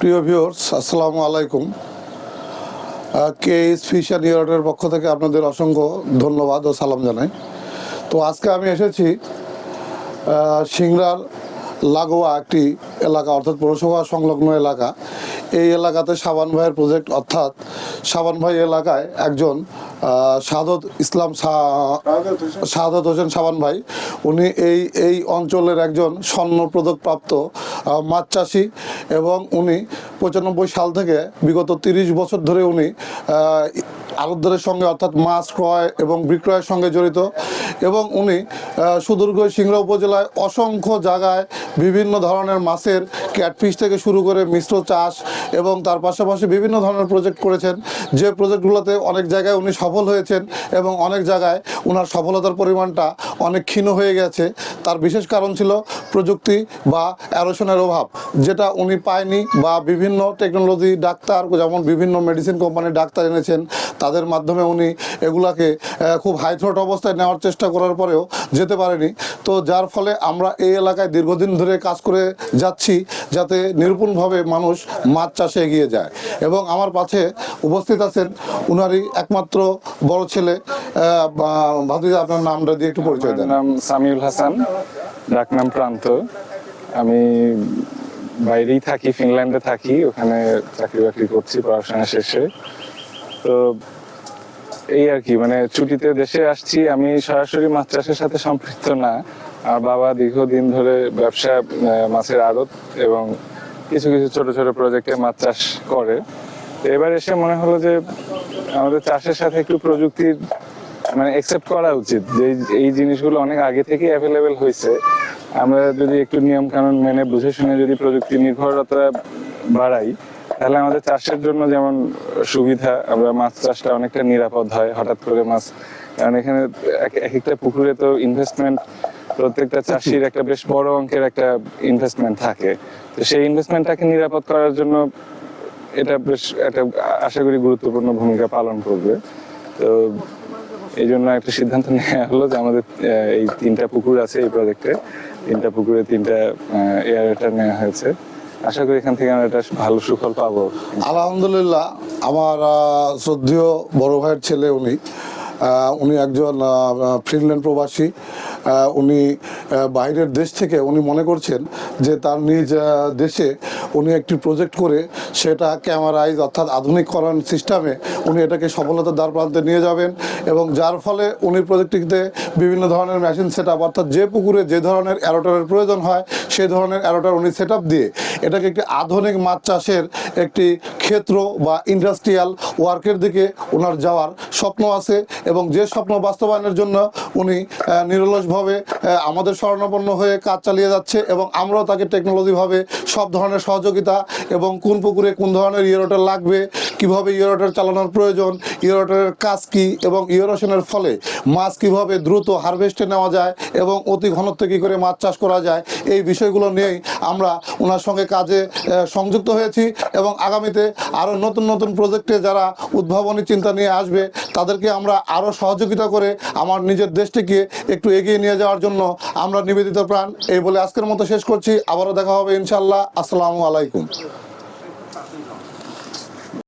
প্রিয় ভিউয়ার্স আসসালামু আলাইকুম। কে এস ফিশার নিউরটের পক্ষ থেকে আপনাদের অসংখ্য ধন্যবাদ ও সালাম জানাই। তো আজকে আমি এসেছি সিংড়ার লাগোয়া একটি এলাকা, অর্থাৎ পৌরসভা সংলগ্ন এলাকা। এই এলাকাতে সাবান ভাইয়ের প্রজেক্ট অর্থাৎ সাবান ভাই এলাকায় একজন সাদত ইসলাম শাহাদত হোসেন সাবান ভাই। উনি এই এই অঞ্চলের একজন স্বর্ণ পদকপ্রাপ্ত মাছ চাষি এবং উনি পঁচানব্বই সাল থেকে বিগত তিরিশ বছর ধরে উনি আড়তদারের সঙ্গে অর্থাৎ মাছ ক্রয় এবং বিক্রয়ের সঙ্গে জড়িত এবং উনি সুদূর্গ সিংড়া উপজেলায় অসংখ্য জায়গায় বিভিন্ন ধরনের মাছের ক্যাটফিশ থেকে শুরু করে মিশ্র চাষ এবং তার পাশাপাশি বিভিন্ন ধরনের প্রজেক্ট করেছেন। যে প্রজেক্টগুলোতে অনেক জায়গায় উনি সফল হয়েছেন এবং অনেক জায়গায় ওনার সফলতার পরিমাণটা অনেক ক্ষীণ হয়ে গেছে। তার বিশেষ কারণ ছিল প্রযুক্তি বা অ্যারোশনের অভাব, যেটা উনি পায়নি বা বিভিন্ন টেকনোলজি ডাক্তার যেমন বিভিন্ন মেডিসিন কোম্পানির ডাক্তার এনেছেন, তাদের মাধ্যমে উনি এগুলাকে খুব হাই থ্রোট অবস্থায় নেওয়ার চেষ্টা করার পরেও যেতে পারেনি। তো যার ফলে আমরা এই এলাকায় দীর্ঘদিন ধরে কাজ করে যাচ্ছি। যাতে নিরূপণভাবে মানুষ মাছ চাষে এগিয়ে যায়। এবং আমার পাশে উপস্থিত আছেন উনারই একমাত্র বড় ছেলে ভাবি আপনার নামটা দিয়ে একটু পরিচয় দেন। নাম সামিউল হাসান ডাকনাম প্রান্ত। আমি বাইরেই থাকি, ফিনল্যান্ডে থাকি, ওখানে চাকরি বাকরি করছি পড়াশোনা শেষে। তো এই আর কি মানে ছুটিতে দেশে আসছি, আমি সরাসরি মাছ চাষের সাথে সম্পৃক্ত না। আর বাবা দীর্ঘদিন ধরে ব্যবসা মাছের আড়ত এবং কিছু কিছু ছোট ছোট প্রজেক্টে মাছ চাষ করে। এবার এসে মনে হলো যে আমাদের চাষের সাথে একটু প্রযুক্তির মানে একসেপ্ট করা উচিত যে এই- জিনিসগুলো অনেক আগে থেকে অ্যাভেলেবেল হয়েছে। আমরা যদি একটু নিয়ম কানুন মেনে বুঝে শুনে যদি প্রযুক্তি নির্ভরতা বাড়াই, তাহলে আমাদের চাষের জন্য যেমন সুবিধা, আমরা মাছ চাষটা অনেকটা নিরাপদ হয় হঠাৎ করে মাছ। কারণ এখানে এক একটা পুকুরে তো ইনভেস্টমেন্ট প্রত্যেকটা চাষির একটা বেশ বড় অঙ্কের একটা ইনভেস্টমেন্ট থাকে। তো সেই ইনভেস্টমেন্টটাকে নিরাপদ করার জন্য এটা বেশ একটা আশা করি গুরুত্বপূর্ণ ভূমিকা পালন করবে। তো এই জন্য একটা সিদ্ধান্ত নেওয়া হলো যে আমাদের এই তিনটা পুকুর আছে এই প্রজেক্টে তিনটা পুকুরে তিনটা এয়ারেটার নেওয়া হয়েছে। আশা করি এখান থেকে আমরা একটা ভালো সুফল পাবো। আলহামদুলিল্লাহ আমার শ্রদ্ধেয় বড় ভাইয়ের ছেলে উনি উনি একজন ফিনল্যান্ড প্রবাসী। উনি বাইরের দেশ থেকে উনি মনে করছেন যে তার নিজ দেশে উনি একটি প্রজেক্ট করে সেটা ক্যামেরাইজ অর্থাৎ আধুনিককরণ সিস্টেমে উনি এটাকে সফলতার দ্বার প্রান্তে নিয়ে যাবেন এবং যার ফলে উনি প্রজেক্টটিতে বিভিন্ন ধরনের মেশিন সেট আপ অর্থাৎ যে পুকুরে যে ধরনের অ্যারোটারের প্রয়োজন হয়, সেই ধরনের অ্যারোটার উনি সেট দিয়ে এটাকে একটি আধুনিক মাছ চাষের একটি ক্ষেত্র বা ইন্ডাস্ট্রিয়াল ওয়ার্কের দিকে ওনার যাওয়ার স্বপ্ন আছে এবং যে স্বপ্ন বাস্তবায়নের জন্য উনি নিরলসভাবে আমাদের স্বর্ণাপন্ন হয়ে কাজ চালিয়ে যাচ্ছে এবং আমরাও তাকে টেকনোলজিভাবে সব ধরনের সহযোগিতা এবং কোন পুকুরে কোন ধরনের ইয়েরোটার লাগবে, কীভাবে ইয়েরোটার চালানোর প্রয়োজন ইয়েরোটারের কাজ কি এবং ইয়েরোশনের ফলে মাছ কীভাবে দ্রুত হারভেস্টে নেওয়া যায় এবং অতি ঘনত্বে কী করে মাছ চাষ করা যায়, এই বিষয়গুলো নিয়েই আমরা ওনার সঙ্গে কাজে সংযুক্ত হয়েছি এবং আগামীতে আরও নতুন নতুন প্রজেক্টে যারা উদ্ভাবনী চিন্তা নিয়ে আসবে, তাদেরকে আমরা আরও সহযোগিতা করে আমার নিজের দেশটিকে একটু এগিয়ে নিয়ে যাওয়ার জন্য আমরা নিবেদিত প্রাণ। এই বলে আজকের মতো শেষ করছি। আবারও দেখা হবে ইনশাল্লাহ আসসালামু আলাইকুম।